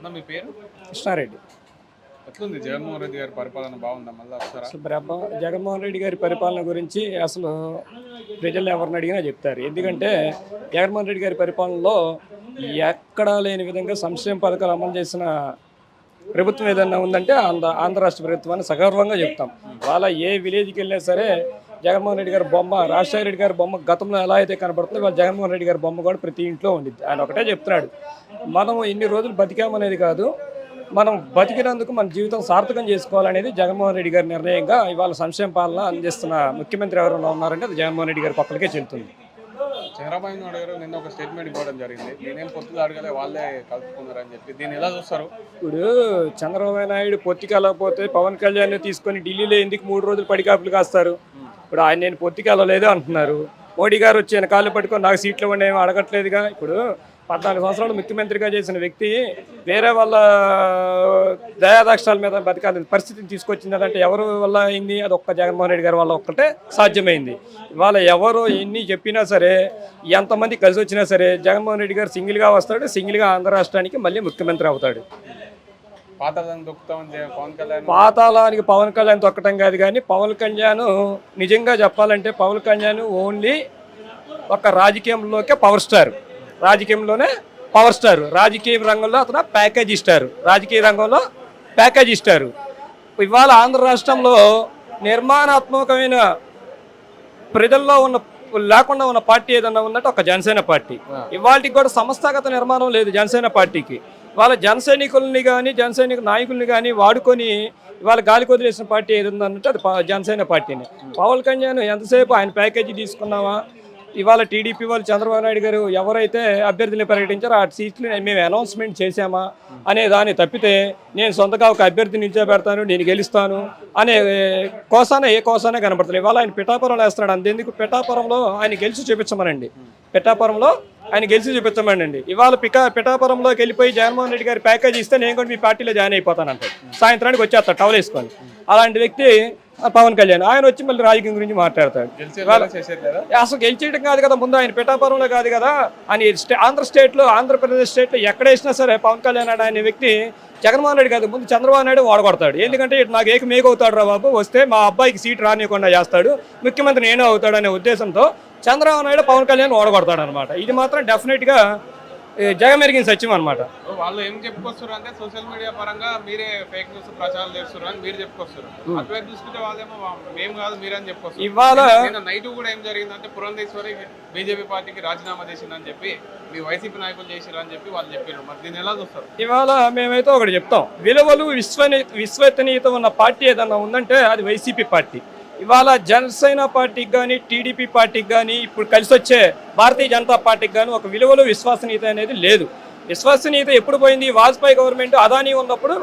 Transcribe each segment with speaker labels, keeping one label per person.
Speaker 1: అన్న మీ పేరు?
Speaker 2: కృష్ణారెడ్డి.
Speaker 1: ఎట్లుంది? జగన్మోహన్ రెడ్డి గారి పరిపాలన బాగుందా? మళ్ళీ
Speaker 2: అసలు బ్రహ్మ జగన్మోహన్ రెడ్డి గారి పరిపాలన గురించి అసలు ప్రజలు ఎవరిని అడిగినా చెప్తారు. ఎందుకంటే జగన్మోహన్ రెడ్డి గారి పరిపాలనలో ఎక్కడా లేని విధంగా సంక్షేమ పథకాలు అమలు చేసిన ప్రభుత్వం ఏదన్నా ఉందంటే ఆంధ్ర ఆంధ్ర రాష్ట్ర ప్రభుత్వాన్ని సగర్వంగా చెప్తాం. వాళ్ళ ఏ విలేజ్కి వెళ్ళినా సరే జగన్మోహన్ రెడ్డి గారి బొమ్మ రాజశేఖర రెడ్డి గారి బొమ్మ గతంలో ఎలా అయితే కనబడుతుందో వాళ్ళ జగన్మోహన్ రెడ్డి గారి బొమ్మ కూడా ప్రతి ఇంట్లో ఉండిద్ది ఆయన ఒకటే చెప్తున్నాడు మనం ఇన్ని రోజులు బతికామనేది కాదు మనం బతికినందుకు మన జీవితం సార్థకం చేసుకోవాలనేది జగన్మోహన్ రెడ్డి గారి నిర్ణయంగా ఇవాళ సంక్షేమ పాలన అందిస్తున్న ముఖ్యమంత్రి ఎవరైనా ఉన్నారంటే అది జగన్మోహన్ రెడ్డి గారి పక్కలకే చెల్లుతుంది
Speaker 1: చంద్రబాబు నాయుడు గారు నిన్న ఒక స్టేట్మెంట్ ఇవ్వడం జరిగింది. నేనేం పొత్తులు అడగలే వాళ్ళే కలుపుకున్నారని చెప్పి. దీన్ని ఎలా చూస్తారు?
Speaker 2: ఇప్పుడు చంద్రబాబు నాయుడు పొత్తికెళ్ళకపోతే పవన్ కళ్యాణ్ తీసుకొని ఢిల్లీలో ఎందుకు మూడు రోజులు పడికాపులు కాస్తారు? ఇప్పుడు ఆయన నేను పొత్తికెళ్ళలేదు అంటున్నారు. మోడీ గారు వచ్చి ఆయన కాళ్ళు పట్టుకొని నాకు సీట్లు ఇవ్వండి ఏమీ అడగట్లేదుగా. ఇప్పుడు పద్నాలుగు సంవత్సరాలు ముఖ్యమంత్రిగా చేసిన వ్యక్తి వేరే వాళ్ళ దయాదాక్షాల మీద బతకాలి పరిస్థితిని తీసుకొచ్చింది అంటే ఎవరు వల్ల అయింది? అది ఒక్క జగన్మోహన్ రెడ్డి గారి వల్ల ఒక్కటే సాధ్యమైంది. ఇవాళ ఎవరు ఎన్ని చెప్పినా సరే ఎంతమంది కలిసి వచ్చినా సరే జగన్మోహన్ రెడ్డి గారు సింగిల్గా వస్తాడు సింగిల్గా ఆంధ్ర రాష్ట్రానికి మళ్ళీ ముఖ్యమంత్రి అవుతాడు
Speaker 1: పాతదాన్ని దొక్కుతామని చెప్పి పవన్ కళ్యాణ్
Speaker 2: పాతాళానికి పవన్ కళ్యాణ్ తొక్కటం కాదు కానీ పవన్ కళ్యాణ్ నిజంగా చెప్పాలంటే పవన్ కళ్యాణ్ ఓన్లీ ఒక రాజకీయంలోకే పవర్ స్టార్. రాజకీయంలోనే పవర్ స్టార్. రాజకీయ రంగంలో అతను ప్యాకేజ్ ఇస్తారు రాజకీయ రంగంలో ప్యాకేజ్ ఇస్తారు ఇవాళ ఆంధ్ర రాష్ట్రంలో నిర్మాణాత్మకమైన ప్రజల్లో ఉన్న లేకుండా ఉన్న పార్టీ ఏదన్నా ఉందంటే ఒక జనసేన పార్టీ. ఇవాళకి కూడా సంస్థాగత నిర్మాణం లేదు జనసేన పార్టీకి. వాళ్ళ జనసైనికుల్ని కానీ జనసైనిక నాయకుల్ని కానీ వాడుకొని ఇవాళ గాలి కొదిలేసిన పార్టీ ఏది ఉందంటే అది జనసేన పార్టీని. పవన్ కళ్యాణ్ ఎంతసేపు ఆయన ప్యాకేజీ తీసుకున్నావా? ఇవాళ టీడీపీ వాళ్ళు చంద్రబాబు నాయుడు గారు ఎవరైతే అభ్యర్థిని ప్రకటించారో ఆ సీట్లు మేము అనౌన్స్మెంట్ చేశామా అనే దాన్ని తప్పితే నేను సొంతగా ఒక అభ్యర్థిని నిల్చోబెడతాను నేను గెలుస్తాను అనే కోసాన ఏ కోసానే కనబడతలేదు. ఇవాళ ఆయన పిఠాపురంలో వేస్తున్నాడు. అంతేందుకు పిఠాపురంలో ఆయన గెలిచి చూపించమనండి. పిఠాపురంలో ఆయన గెలిచి చూపించమనండి. ఇవాళ పికా పిఠాపురంలోకి వెళ్ళిపోయి జగన్మోహన్ రెడ్డి గారి ప్యాకేజ్ ఇస్తే నేను కూడా మీ పార్టీలో జాయిన్ అయిపోతానంటాడు. సాయంత్రానికి వచ్చేస్తాను టవల్ వేసుకొని. అలాంటి వ్యక్తి పవన్ కళ్యాణ్. ఆయన వచ్చి మళ్ళీ రాజకీయం గురించి మాట్లాడతాడు. అసలు గెలిచేయడం కాదు కదా ముందు ఆయన పిఠాపురంలో కాదు కదా అని ఆంధ్ర స్టేట్లో ఆంధ్రప్రదేశ్ స్టేట్లో ఎక్కడ వేసినా సరే పవన్ కళ్యాణ్ అనే వ్యక్తి జగన్మోహన్ రెడ్డి కాదు ముందు చంద్రబాబు నాయుడు వాడగొడతాడు ఎందుకంటే ఇటు నాకు ఏక మేక అవుతాడు రా బాబు వస్తే మా అబ్బాయికి సీట్ రానియకుండా చేస్తాడు ముఖ్యమంత్రి నేనే అవుతాడు అనే ఉద్దేశంతో చంద్రబాబు నాయుడు పవన్ కళ్యాణ్ ఓడగొడతాడు అనమాట ఇది మాత్రం డెఫినెట్గా జగమెరిగిన సత్యం అనమాట
Speaker 1: వాళ్ళు ఏం చెప్పుకొస్తారు అంటే సోషల్ మీడియా పరంగా మీరే ఫేక్ న్యూస్ ప్రచారం చేస్తారు అని మీరు చెప్పుకొస్తారు అటువైపు చూసుకుంటే వాళ్ళేమో మేము కాదు మీరని చెప్పుకొస్తారు
Speaker 2: ఇవాళ
Speaker 1: నైట్ కూడా ఏం జరిగిందంటే పురంధేశ్వరి బీజేపీ పార్టీకి రాజీనామా చేసిందని చెప్పి మీ వైసీపీ నాయకులు చేసిరు అని చెప్పి వాళ్ళు చెప్పారు మరి దీన్ని ఎలా చూస్తారు?
Speaker 2: ఇవాళ మేమైతే ఒకటి చెప్తాం. విలువలు విశ్వని విశ్వసనీయత ఉన్న పార్టీ ఏదన్నా ఉందంటే అది వైసీపీ పార్టీ. ఇవాళ జనసేన పార్టీకి కానీ టీడీపీ పార్టీకి కానీ ఇప్పుడు కలిసి వచ్చే భారతీయ జనతా పార్టీకి కానీ ఒక విలువలు విశ్వసనీయత అనేది లేదు. విశ్వసనీయత ఎప్పుడు పోయింది? వాజ్పేయి గవర్నమెంట్ అదానీ ఉన్నప్పుడు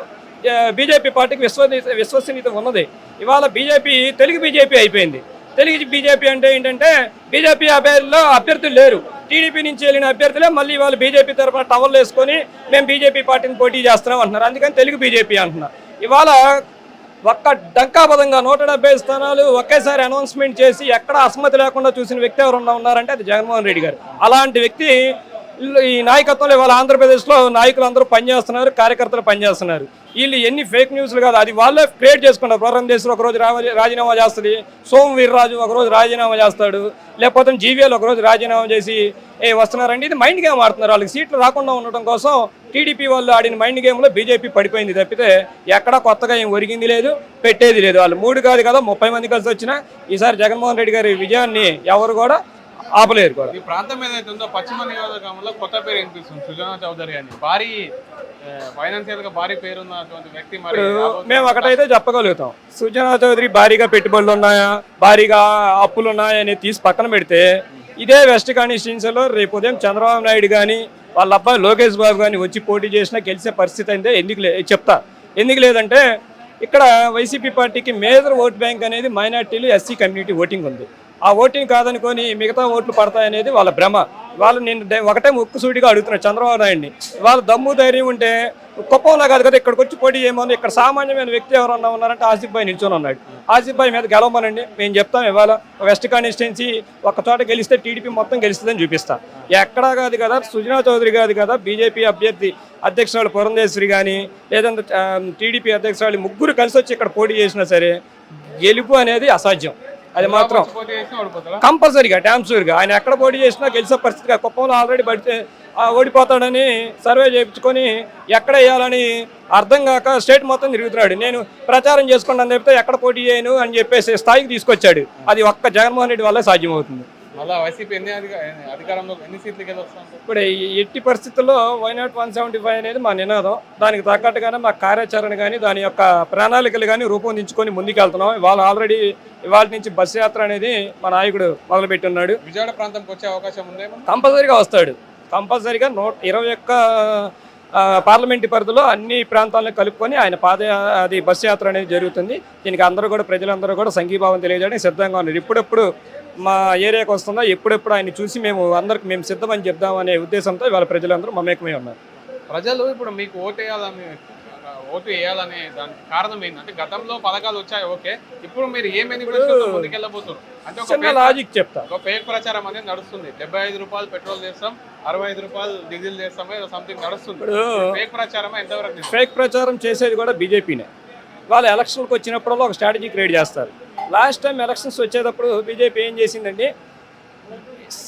Speaker 2: బీజేపీ పార్టీకి విశ్వనీయత విశ్వసనీయత ఉన్నది. ఇవాళ బీజేపీ తెలుగు బీజేపీ అయిపోయింది. తెలుగు బీజేపీ అంటే ఏంటంటే బీజేపీ అభ్యర్థుల్లో అభ్యర్థులు లేరు. టీడీపీ నుంచి వెళ్ళిన అభ్యర్థులే మళ్ళీ వాళ్ళు బీజేపీ తరఫున టవర్లు వేసుకొని మేము బీజేపీ పార్టీని పోటీ చేస్తున్నాం అంటున్నారు. అందుకని తెలుగు బీజేపీ అంటున్నారు. ఇవాళ ఒక్క డంకాబద్ధంగా నూట డెబ్బై స్థానాలు ఒకేసారి అనౌన్స్మెంట్ చేసి ఎక్కడ అసమ్మతి లేకుండా చూసిన వ్యక్తి ఎవరన్నా ఉన్నారంటే అది జగన్మోహన్ రెడ్డి గారు. అలాంటి వ్యక్తి ఈ నాయకత్వంలో ఇవాళ ఆంధ్రప్రదేశ్లో నాయకులు అందరూ పనిచేస్తున్నారు కార్యకర్తలు పనిచేస్తున్నారు. వీళ్ళు ఎన్ని ఫేక్ న్యూస్లు కాదు అది వాళ్ళే క్రియేట్ చేసుకున్నారు పురంధేశ్వరి ఒకరోజు రాజీనామా చేస్తుంది సోము వీర్రాజు ఒకరోజు రాజీనామా చేస్తాడు లేకపోతే జీవీఎల్ ఒకరోజు రాజీనామా చేసి ఏ వస్తున్నారండి? ఇది మైండ్ గేమ్ ఆడుతున్నారు వాళ్ళకి. సీట్లు రాకుండా ఉండటం కోసం టీడీపీ వాళ్ళు ఆడిన మైండ్ గేమ్లో బీజేపీ పడిపోయింది తప్పితే ఎక్కడా కొత్తగా ఏం ఒరిగింది లేదు పెట్టేది లేదు వాళ్ళు. మూడు కాదు కదా ముప్పై మంది కలిసి వచ్చినా ఈసారి జగన్మోహన్ రెడ్డి గారి విజయాన్ని ఎవరు కూడా ఆపలేరు కూడా.
Speaker 1: ఈ ప్రాంతం ఏదైతే ఉందో పశ్చిమ నియోజకవర్గంలో కొత్త పేరు వినిపిస్తుంది. సుజనా చౌదరి అని. భారీ ఫైనాన్షియల్గా భారీ పేరు ఉన్నటువంటి వ్యక్తి మరి
Speaker 2: మేము ఒకటైతే చెప్పగలుగుతాం. సుజనా చౌదరి భారీగా పెట్టుబడులు ఉన్నాయా? భారీగా అప్పులు ఉన్నాయా అని తీసి పక్కన పెడితే ఇదే వెస్ట్ కాన్స్టిట్యున్సీలో రేపు ఉదయం చంద్రబాబు నాయుడు కానీ వాళ్ళ అబ్బాయి లోకేష్ బాబు కానీ వచ్చి పోటీ చేసినా గెలిచే పరిస్థితి అయితే ఎందుకు లే చెప్తా. ఎందుకు లేదంటే ఇక్కడ వైసీపీ పార్టీకి మేజర్ ఓట్ బ్యాంక్ అనేది మైనార్టీలు ఎస్సీ కమ్యూనిటీ ఓటింగ్ ఉంది. ఆ ఓటింగ్ కాదనుకొని మిగతా ఓట్లు పడతాయనేది వాళ్ళ భ్రమ. వాళ్ళు నేను ఒకటే ముక్కుసూటిగా అడుగుతున్నాను చంద్రబాబు నాయుడిని. వాళ్ళ దమ్ము ధైర్యం ఉంటే కుప్పంలో కాదు కదా ఇక్కడికి వచ్చి పోటీ చేయమని ఇక్కడ సామాన్యమైన వ్యక్తి ఎవరన్నా ఉన్నారంటే ఆసిఫ్ భాయ్ నిల్చొని ఉన్నాడు. ఆసిఫ్ భాయ్ మీద గెలవమనండి మేము చెప్తాం ఇవాళ వెస్ట్ కాన్స్టిట్యున్సీ ఒక చోట గెలిస్తే టీడీపీ మొత్తం గెలుస్తుందని చూపిస్తా. ఎక్కడా కాదు కదా సుజనా చౌదరి కాదు కదా బీజేపీ అభ్యర్థి అధ్యక్షురాలు పురంధేశ్వరి కానీ లేదంటే టీడీపీ అధ్యక్షురాలు ముగ్గురు కలిసి వచ్చి ఇక్కడ పోటీ చేసినా సరే గెలుపు అనేది అసాధ్యం. అది మాత్రం కంపల్సరీగా డ్యామ్ షూర్గా ఆయన ఎక్కడ పోటీ చేసినా గెలిచే పరిస్థితిగా కుప్పంలో ఆల్రెడీ పడితే ఓడిపోతాడని సర్వే చేయించుకొని ఎక్కడ వేయాలని అర్థం కాక స్టేట్ మొత్తం తిరుగుతున్నాడు. నేను ప్రచారం చేసుకున్నాను చెప్తే ఎక్కడ పోటీ చేయను అని చెప్పేసి స్థాయికి తీసుకొచ్చాడు. అది ఒక్క జగన్మోహన్ రెడ్డి వల్లే సాధ్యమవుతుంది.
Speaker 1: మళ్ళీ వైసీపీ ఎన్ని అధిక- అధికారంలో ఎన్ని
Speaker 2: ఇప్పుడు ఈ ఎట్టి పరిస్థితుల్లో why not one seventy five అనేది మా నినాదం. దానికి తగ్గట్టుగానే మా కార్యాచరణ కానీ దాని యొక్క ప్రణాళికలు కానీ రూపొందించుకొని ముందుకెళ్తున్నాం. ఇవాళ ఆల్రెడీ ఇవాళ నుంచి బస్సు యాత్ర అనేది మా నాయకుడు మొదలుపెట్టున్నాడు.
Speaker 1: విజయవాడ ప్రాంతంకి వచ్చే అవకాశం ఉందేమో
Speaker 2: కంపల్సరీగా వస్తాడు. కంపల్సరీగా నూట ఇరవై ఒక్క పార్లమెంటు పరిధిలో అన్ని ప్రాంతాలను కలుపుకొని ఆయన పాద అది బస్సు యాత్ర అనేది జరుగుతుంది. దీనికి అందరూ కూడా ప్రజలందరూ కూడా సంఘీభావం తెలియజేయడానికి సిద్ధంగా ఉన్నారు. ఇప్పుడెప్పుడు మా ఏరియాకి వస్తుందా ఎప్పుడెప్పుడు ఆయన చూసి మేము అందరికి మేము సిద్ధమని చెప్దామనే ఉద్దేశంతో ఇవాళ ప్రజలందరూ మమేకమై ఉన్నారు.
Speaker 1: ప్రజలు ఇప్పుడు మీకు ఓటు వేయాలని ఓటు వేయాలనే దానికి కారణం ఏంటంటే గతంలో పథకాలు వచ్చాయి ఓకే. ఇప్పుడు మీరు ఏ మేనిఫెస్టోతో ముందుకెళ్ళబోతున్నారు? అంటే ఒక
Speaker 2: లాజిక్ చెప్తా.
Speaker 1: ఒక ఫేక్ ప్రచారం అనేది నడుస్తుంది. డెబ్బై ఐదు రూపాయలు పెట్రోల్ చేస్తాం అరవై ఐదు రూపాయలు డీజిల్ చేస్తాం సంథింగ్ నడుస్తుంది. ఫేక్ ప్రచారం ఎంతవరకు?
Speaker 2: ఫేక్ ప్రచారం చేసేది కూడా బీజేపీనే. వాళ్ళు ఎలక్షన్కి వచ్చినప్పుడల్లా ఒక స్ట్రాటజీ క్రియేట్ చేస్తారు. లాస్ట్ టైం ఎలక్షన్స్ వచ్చేటప్పుడు బీజేపీ ఏం చేసిందండి?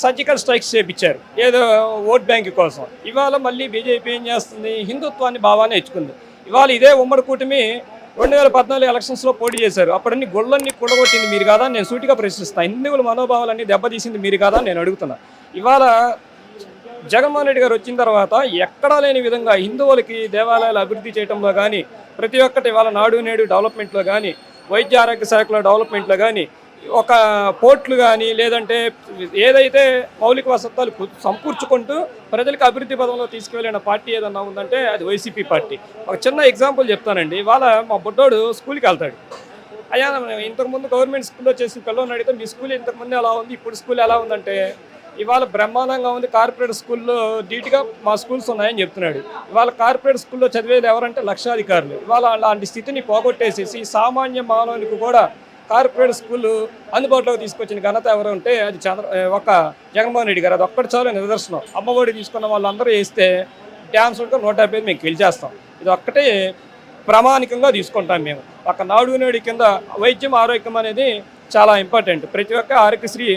Speaker 2: సర్జికల్ స్ట్రైక్స్ చేపించారు. ఏదో ఓట్ బ్యాంక్ కోసం. ఇవాళ మళ్ళీ బీజేపీ ఏం చేస్తుంది? హిందుత్వాన్ని భావాన్ని ఎచ్చుకుంది ఇవాళ ఇదే ఉమ్మడి కూటమి రెండు వేల పద్నాలుగు ఎలక్షన్స్లో పోటీ చేశారు. అప్పుడన్ని గొళ్ళన్ని కూడగొట్టింది మీరు కాదా నేను సూటిగా ప్రశ్నిస్తాను హిందువుల మనోభావాలన్నీ దెబ్బతీసింది మీరు కాదా నేను అడుగుతున్నా. ఇవాళ జగన్మోహన్ రెడ్డి గారు వచ్చిన తర్వాత ఎక్కడా లేని విధంగా హిందువులకి దేవాలయాలు అభివృద్ధి చేయడంలో కానీ ప్రతి ఒక్కటి వాళ్ళ నాడు నేడు డెవలప్మెంట్లో కానీ వైద్య ఆరోగ్య శాఖలో డెవలప్మెంట్లో కానీ ఒక పోర్ట్లు కానీ లేదంటే ఏదైతే మౌలిక వసతులు కు- సమకూర్చుకుంటూ ప్రజలకు అభివృద్ధి పదంలో తీసుకువెళ్ళిన పార్టీ ఏదన్నా ఉందంటే అది వైసీపీ పార్టీ. ఒక చిన్న ఎగ్జాంపుల్ చెప్తానండి. ఇవాళ మా బుడ్డోడు స్కూల్కి వెళ్తాడు. అయ్యా ఇంతకుముందు గవర్నమెంట్ స్కూల్లో చేసిన పిల్లల్ని అడిగితే మీ స్కూల్ ఇంతకుముందు ఎలా ఉంది? ఇప్పుడు స్కూల్ ఎలా ఉందంటే ఇవాళ బ్రహ్మాండంగా ఉంది. కార్పొరేట్ స్కూల్లో ధీటుగా మా స్కూల్స్ ఉన్నాయని చెప్తున్నాడు. ఇవాళ కార్పొరేట్ స్కూల్లో చదివేది ఎవరంటే లక్షాధికారులు. ఇవాళ అలాంటి స్థితిని పోగొట్టేసేసి సామాన్య మానవునికి కూడా కార్పొరేట్ స్కూల్ అందుబాటులోకి తీసుకొచ్చిన ఘనత ఎవరు ఉంటే అది చంద్ర ఒక జగన్మోహన్ రెడ్డి గారు. అది ఒక్కటి చాలు నిదర్శనం. అమ్మఒడి తీసుకున్న వాళ్ళందరూ వేస్తే డ్యామ్స్ ఉంటే నూట యాభై మేము గెలిచేస్తాం ఇది ఒక్కటే ప్రామాణికంగా తీసుకుంటాం మేము. ఒక నాడు నేడు కింద వైద్యం ఆరోగ్యం అనేది చాలా ఇంపార్టెంట్. ప్రతి ఒక్క ఆరోగ్యశ్రీ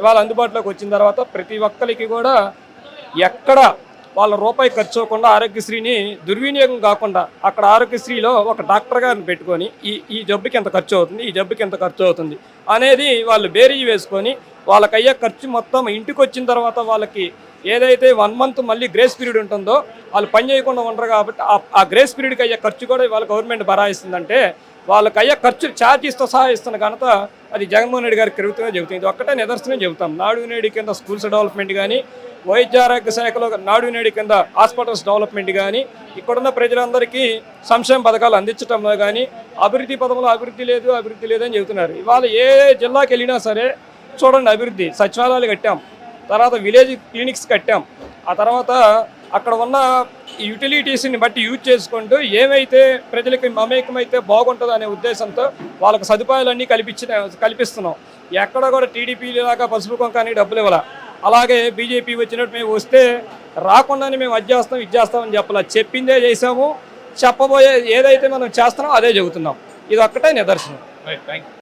Speaker 2: ఇవాళ అందుబాటులోకి వచ్చిన తర్వాత ప్రతి ఒక్కరికి కూడా ఎక్కడ వాళ్ళ రూపాయి ఖర్చు అవ్వకుండా ఆరోగ్యశ్రీని దుర్వినియోగం కాకుండా అక్కడ ఆరోగ్యశ్రీలో ఒక డాక్టర్ గారిని పెట్టుకొని ఈ ఈ జబ్బుకి ఎంత ఖర్చు అవుతుంది ఈ జబ్బుకి ఎంత ఖర్చు అవుతుంది అనేది వాళ్ళు బేరీజ్ వేసుకొని వాళ్ళకయ్యే ఖర్చు మొత్తం ఇంటికి వచ్చిన తర్వాత వాళ్ళకి ఏదైతే వన్ మంత్ మళ్ళీ గ్రేస్ పీరియడ్ ఉంటుందో వాళ్ళు పని చేయకుండా ఉండరు కాబట్టి ఆ- ఆ గ్రేస్ పీరియడ్కి అయ్యే ఖర్చు కూడా వాళ్ళ గవర్నమెంట్ బరాయిస్తుందంటే వాళ్ళకి అయ్యే ఖర్చు ఛార్జీస్తో సహా ఇస్తున్న ఘనత అది జగన్మోహన్ రెడ్డి గారికి కరుగుతుందని చెబుతుంది. ఇది ఒక్కటే నిదర్శనం చెబుతాం. నాడు నేడు కింద స్కూల్స్ డెవలప్మెంట్ కానీ వైద్యారోగ్య శాఖలో నాడు నేడు కింద హాస్పిటల్స్ డెవలప్మెంట్ కానీ ఇక్కడున్న ప్రజలందరికీ సంక్షేమ పథకాలు అందించడంలో కానీ అభివృద్ధి పదంలో అభివృద్ధి లేదు అభివృద్ధి లేదని చెబుతున్నారు. ఇవాళ ఏ జిల్లాకి వెళ్ళినా సరే చూడండి అభివృద్ధి. సచివాలయాలు కట్టాం. తర్వాత విలేజ్ క్లినిక్స్ కట్టాం. ఆ తర్వాత అక్కడ ఉన్న యూటిలిటీస్ని బట్టి యూజ్ చేసుకుంటూ ఏమైతే ప్రజలకి మమేకమైతే బాగుంటుందో అనే ఉద్దేశంతో వాళ్ళకి సదుపాయాలన్నీ కల్పించిన కల్పిస్తున్నాం. ఎక్కడ కూడా టీడీపీ లాగా పసుపు కొంకానికి డబ్బులు ఇవ్వాల. అలాగే బీజేపీ వచ్చినట్టు మేము వస్తే రాకుండానే మేము అది చేస్తాం ఇది చేస్తామని చెప్పాల. చెప్పిందే చేసాము చెప్పబోయే ఏదైతే మనం చేస్తున్నామో అదే చెబుతున్నాం. ఇది ఒక్కటే నిదర్శనం.
Speaker 1: Right thank you